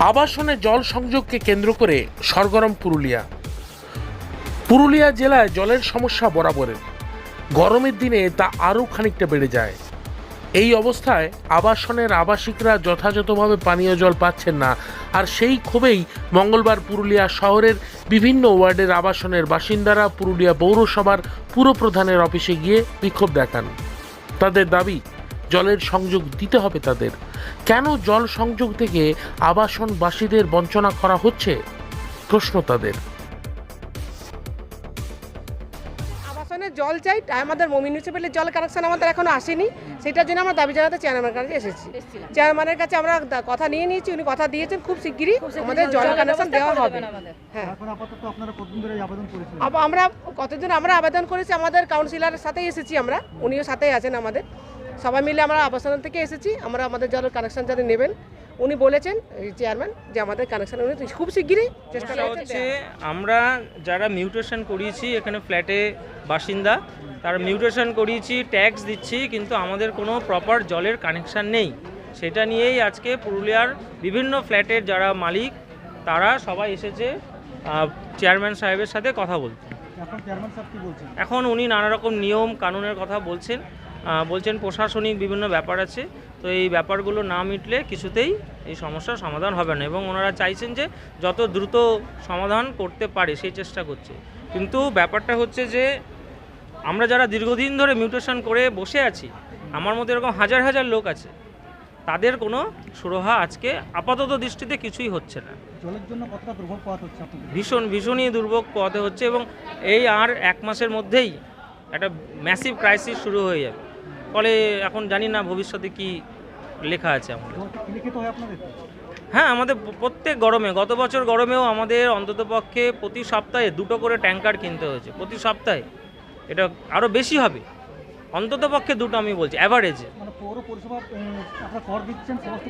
আবাসনে জল সংযোগকে কেন্দ্র করে সরগরম পুরুলিয়া। পুরুলিয়া জেলায় জলের সমস্যা বরাবরের। গরমের দিনে তা আরও খানিকটা বেড়ে যায়। এই অবস্থায় আবাসনের আবাসিকরা যথাযথভাবে পানীয় জল পাচ্ছেন না। আর সেই ক্ষোভেই মঙ্গলবার পুরুলিয়া শহরের বিভিন্ন ওয়ার্ডের আবাসনের বাসিন্দারা পুরুলিয়া পৌরসভার পুরপ্রধানের অফিসে গিয়ে বিক্ষোভ দেখান। তাদের দাবি জলের সংযোগ দিতে হবে তাদের। কেন জল সংযোগ থেকে আবাসনবাসীদের বঞ্চনা করা হচ্ছে? প্রশ্ন তাদের। আবাসনের জল চাই তাই আমাদের মিউনিসিপ্যালিটির জল কানেকশন আমাদের এখনও আসেনি। সেটার জন্য আমরা দাবি জানাতে চেয়ারম্যানের কাছে এসেছি। চেয়ারম্যানের কাছে আমরা কথা নিয়ে নিয়েছি উনি কথা দিয়েছেন খুব শিগগিরই আমাদের জল কানেকশন দেওয়া হবে। হ্যাঁ। এখন আপাতত আপনারা কতদিন ধরে এই আবেদন করেছেন আব- আমরা কতদিন আমরা আবেদন করেছি আমাদের কাউন্সিলরের সাথেই এসেছি আমরা উনিও সাথেই আছেন আমাদের। সবাই মিলে আমরা আবাসন থেকে এসেছি আমরা আমাদের জলের কানেকশন যাতে নেবেন উনি বলেছেন চেয়ারম্যান যে আমাদের কানেকশন উনি খুব শিগগিরই চেষ্টা সমস্যা হচ্ছে আমরা যারা মিউটেশন করিয়েছি এখানে ফ্ল্যাটে বাসিন্দা তারা মিউটেশন করিয়েছি ট্যাক্স দিচ্ছি কিন্তু আমাদের কোনো প্রপার জলের কানেকশন নেই। সেটা নিয়েই আজকে পুরুলিয়ার বিভিন্ন ফ্ল্যাটের যারা মালিক তারা সবাই এসেছে চেয়ারম্যান সাহেবের সাথে কথা বলতে। এখন চেয়ারম্যান সাহেব কি বলছেন? এখন উনি নানা রকম নিয়ম কানুনের কথা বলছেন। বলছেন প্রশাসনিক বিভিন্ন ব্যাপার আছে তো এই ব্যাপারগুলো না মিটলে কিছুতেই এই সমস্যার সমাধান হবে না এবং ওনারা চাইছেন যে যত দ্রুত সমাধান করতে পারে সেই চেষ্টা করছে। কিন্তু ব্যাপারটা হচ্ছে যে আমরা যারা দীর্ঘদিন ধরে মিউটেশন করে বসে আছি আমার মধ্যে এরকম হাজার হাজার লোক আছে তাদের কোনো সুরহা আজকে আপাতত দৃষ্টিতে কিছুই হচ্ছে না। জলের জন্য কতটা দুর্ভোগ পাওয়া হচ্ছে ভীষণ ভীষণই দুর্ভোগ পোহাতে হচ্ছে এবং এই আর এক মাসের মধ্যেই একটা ম্যাসিভ ক্রাইসিস শুরু হয়ে যাবে। ফলে এখন জানি না ভবিষ্যতে কি লেখা আছে আমাদের। হয় হ্যাঁ আমাদের প্রত্যেক গরমে গত বছর গরমেও আমাদের অন্ততপক্ষে প্রতি সপ্তাহে দুটো করে ট্যাঙ্কার কিনতে হয়েছে প্রতি সপ্তাহে। এটা আরও বেশি হবে। অন্ততপক্ষে দুটো আমি বলছি অ্যাভারেজে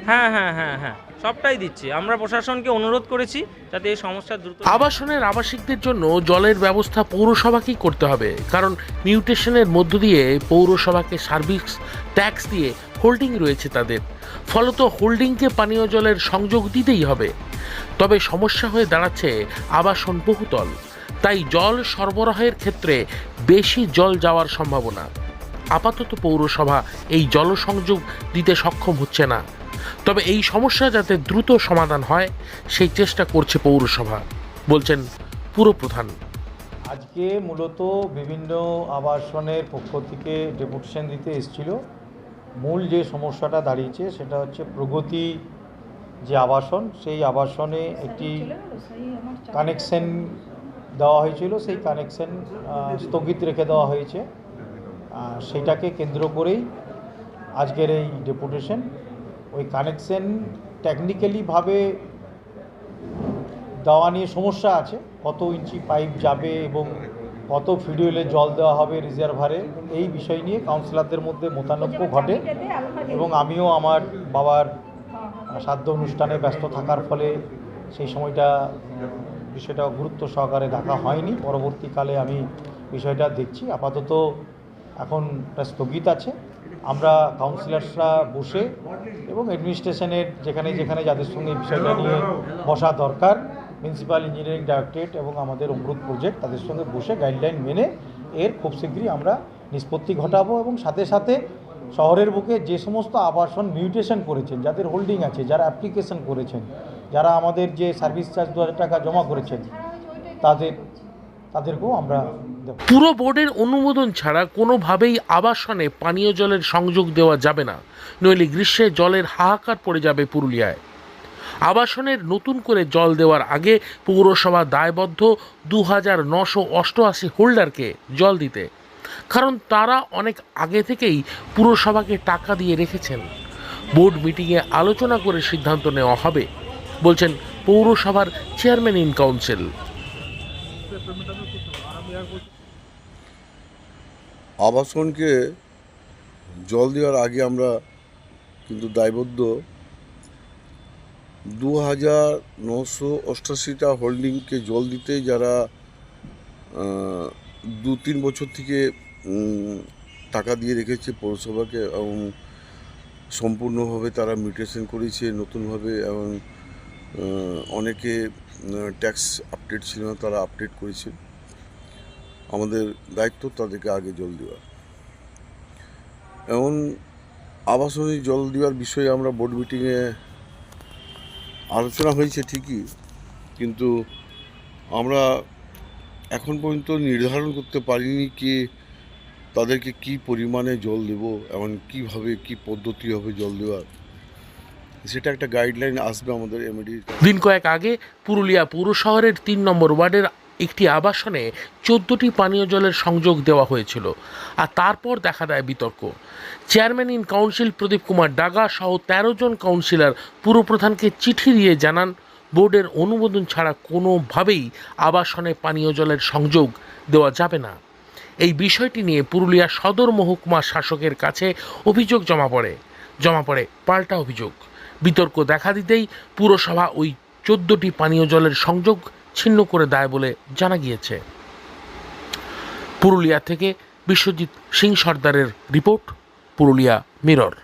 হ্যাঁ হ্যাঁ হ্যাঁ হ্যাঁ সবটাই দিচ্ছি। আমরা প্রশাসনকে অনুরোধ করেছি যাতে এই সমস্যা দ্রুত আবাসনের আবাসিকদের জন্য জলের ব্যবস্থা পৌরসভাকেই করতে হবে। কারণ মিউটেশনের মধ্য দিয়ে পৌরসভাকে সার্ভিস ট্যাক্স দিয়ে হোল্ডিং রয়েছে তাদের। ফলত হোল্ডিংকে পানীয় জলের সংযোগ দিতেই হবে। তবে সমস্যা হয়ে দাঁড়াচ্ছে আবাসন বহুতল। তাই জল সরবরাহের ক্ষেত্রে বেশি জল যাওয়ার সম্ভাবনা। আপাতত পৌরসভা এই জলসংযোগ দিতে সক্ষম হচ্ছে না। তবে এই সমস্যা যাতে দ্রুত সমাধান হয়, সেই চেষ্টা করছে পৌরসভা, বলছেন পুরপ্রধান আজকে মূলত বিভিন্ন আবাসনের পক্ষ থেকে ডেপুটেশন দিতে এসেছিল। মূল যে সমস্যাটা দাঁড়িয়েছে, সেটা হচ্ছে প্রগতি যে আবাসন, সেই আবাসনে একটি কানেকশন দেওয়া হয়েছিল, সেই কানেকশন স্থগিত রেখে দেওয়া হয়েছে। আহ, সেইটাকে কেন্দ্র করেই আজকের এই ডেপুটেশন। ওই কানেকশন টেকনিক্যালিভাবে দেওয়া নিয়ে সমস্যা আছে। কত ইঞ্চি পাইপ যাবে এবং কত ফিডিউলে জল দেওয়া হবে রিজার্ভারে এই বিষয় নিয়ে কাউন্সিলরদের মধ্যে মতানৈক্য ঘটে এবং আমিও আমার বাবার সাধ্য অনুষ্ঠানে ব্যস্ত থাকার ফলে সেই সময়টা বিষয়টা গুরুত্ব সহকারে দেখা হয়নি। পরবর্তীকালে আমি বিষয়টা দেখছি। আপাতত এখন স্থগিত আছে। আমরা কাউন্সিলার্সরা বসে এবং অ্যাডমিনিস্ট্রেশনের যেখানে যেখানে যাদের সঙ্গে এই বিষয়টা নিয়ে বসা দরকার প্রিন্সিপাল ইঞ্জিনিয়ারিং ডাইরেক্টরেট এবং আমাদের অমৃত প্রজেক্ট তাদের সঙ্গে বসে গাইডলাইন মেনে এর খুব শীঘ্রই আমরা নিষ্পত্তি ঘটাবো এবং সাথে সাথে শহরের বুকে যে সমস্ত আবাসন মিউটেশন করেছেন, যাদের হোল্ডিং আছে, যারা অ্যাপ্লিকেশন করেছেন, যারা আমাদের যে সার্ভিস চার্জ দু হাজার টাকা জমা করেছেন, তাদের তাদেরকেও আমরা পুরো বোর্ডের অনুমোদন ছাড়া কোনোভাবেই আবাসনে পানীয় জলের সংযোগ দেওয়া যাবে না। নইলে গ্রীষ্মে জলের হাহাকার পড়ে যাবে পুরুলিয়ায়। আবাসনের নতুন করে জল দেওয়ার আগে পৌরসভা দায়বদ্ধ দু হাজার নশো অষ্টআশি হোল্ডারকে জল দিতে। কারণ তারা অনেক আগে থেকেই পুরসভাকে টাকা দিয়ে রেখেছেন। বোর্ড মিটিংয়ে আলোচনা করে সিদ্ধান্ত নেওয়া হবে, বলছেন পৌরসভার চেয়ারম্যান ইন কাউন্সিল। আবাসনকে জল দেওয়ার আগে আমরা কিন্তু দায়বদ্ধ। দু হাজার নশো অষ্টাশিটা হোল্ডিংকে জল দিতে যারা দু তিন বছর থেকে টাকা দিয়ে রেখেছে পৌরসভাকে এবং সম্পূর্ণভাবে তারা মিউটেশন করেছে, নতুনভাবে এবং অনেকে ট্যাক্স আপডেট ছিল না, তারা আপডেট করেছে। আমাদের দায়িত্ব তাদেরকে আগে জল দেওয়া। এমন আবাসনে জল দেওয়ার বিষয়ে আমরা বোর্ড মিটিংয়ে আলোচনা হয়েছে ঠিকই, কিন্তু আমরা এখন পর্যন্ত নির্ধারণ করতে পারিনি কি তাদেরকে কি পরিমাণে জল দেব এমন কীভাবে, কি পদ্ধতি হবে জল দেওয়ার। সেটা একটা গাইডলাইন আসবে আমাদের এমডি দিন কয়েক আগে পুরুলিয়া পৌর শহরের তিন নম্বর ওয়ার্ডের একটি আবাসনে চোদ্দটি পানীয় জলের সংযোগ দেওয়া হয়েছিল, আর তারপর দেখা দেয় বিতর্ক। Chairman in council Pradip Kumar Daga সহ তেরো জন কাউন্সিলর পুরপ্রধানকে চিঠি দিয়ে জানান, বোর্ডের অনুমোদন ছাড়া কোনোভাবেই আবাসনে পানীয় জলের সংযোগ দেওয়া যাবে না। এই বিষয়টি নিয়ে পুরুলিয়া সদর মহকুমা শাসকের কাছে অভিযোগ জমা পড়ে। জমা পড়ে পাল্টা অভিযোগ। বিতর্ক দেখা দিতেই পুরসভা ওই চোদ্দটি পানীয় জলের সংযোগ ছিন্ন করে দেয় বলে জানা গিয়েছে। পুরুলিয়া থেকে বিশ্বজিৎ সিং সর্দারের রিপোর্ট পুরুলিয়া মিরর।